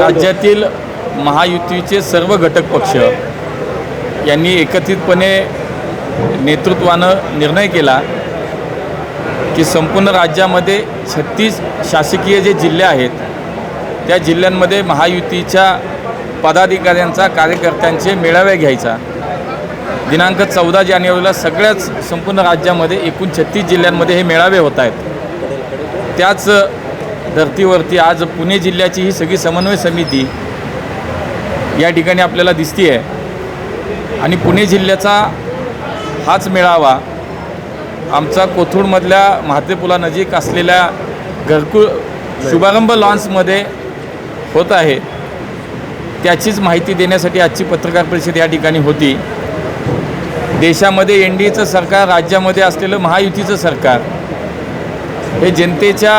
राज्यातील महायुतीचे सर्व घटक पक्ष यांनी एकत्रितपणे नेतृत्वानं निर्णय केला की संपूर्ण राज्यामध्ये छत्तीस शासकीय जे जिल्हे आहेत त्या जिल्ह्यांमध्ये महायुतीच्या पदाधिकाऱ्यांचा कार्यकर्त्यांचे मेळावे घ्यायचा. दिनांक चौदा जानेवारीला सगळ्याच संपूर्ण राज्यामध्ये एकूण छत्तीस जिल्ह्यांमध्ये हे मेळावे होत आहेत. त्याच धर्तीवरती आज पुणे जिल्ह्याची ही सगळी समन्वय समिती या ठिकाणी आपल्याला दिसती आहे आणि पुणे जिल्ह्याचा हाच मेळावा आमचा कोथरूडमधल्या महातेपुलानजीक असलेल्या घरकुल शुभारंभ लॉन्समध्ये होत आहे. त्याचीच माहिती देण्यासाठी आजची पत्रकार परिषद या ठिकाणी होती. देशामध्ये एन डी एचं सरकार राज्यामध्ये असलेलं महायुतीचं सरकार हे जनतेच्या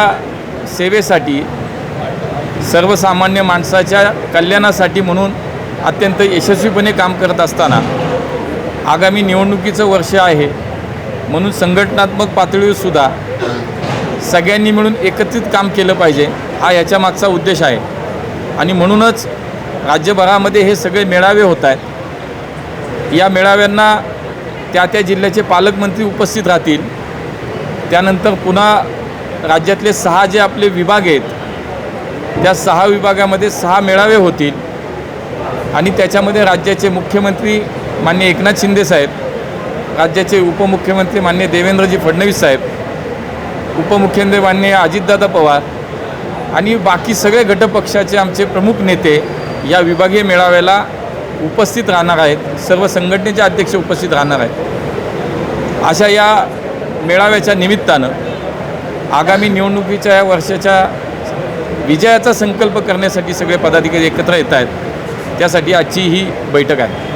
सेवेसाठी सर्वसामान्य माणसाच्या कल्याणासाठी म्हणून अत्यंत यशस्वीपणे काम करत असताना आगामी निवडणुकीचं वर्ष आहे म्हणून संघटनात्मक पातळीवरसुद्धा सगळ्यांनी मिळून एकत्रित काम केलं पाहिजे हा याच्या मागचा उद्देश आहे. आणि म्हणूनच राज्यभरामध्ये हे सगळे मेळावे होत आहेत. या मेळाव्यांना त्या त्या जिल्ह्याचे पालकमंत्री उपस्थित राहतील. त्यानंतर पुन्हा राज्यातले सहा जे आपले विभाग आहेत त्या सहा विभागामध्ये सहा मेळावे होतील. आणि त्याच्यामध्ये राज्याचे मुख्यमंत्री मान्य एकनाथ शिंदे साहेब राज्याचे उपमुख्यमंत्री मान्य देवेंद्रजी फडणवीस साहेब उपमुख्यमंत्री मान्य अजितदादा पवार आणि बाकी सगळे गटपक्षाचे आमचे प्रमुख नेते या विभागीय मेळाव्याला उपस्थित राहणार आहेत. सर्व संघटनेचे अध्यक्ष उपस्थित राहणार आहेत. अशा या मेळाव्याच्या निमित्तानं आगामी निवडणुकीच्या या वर्षाच्या विजयाचा संकल्प करण्यासाठी सगळे पदाधिकारी एकत्र येत आहेत. त्यासाठी आजची ही बैठक आहे.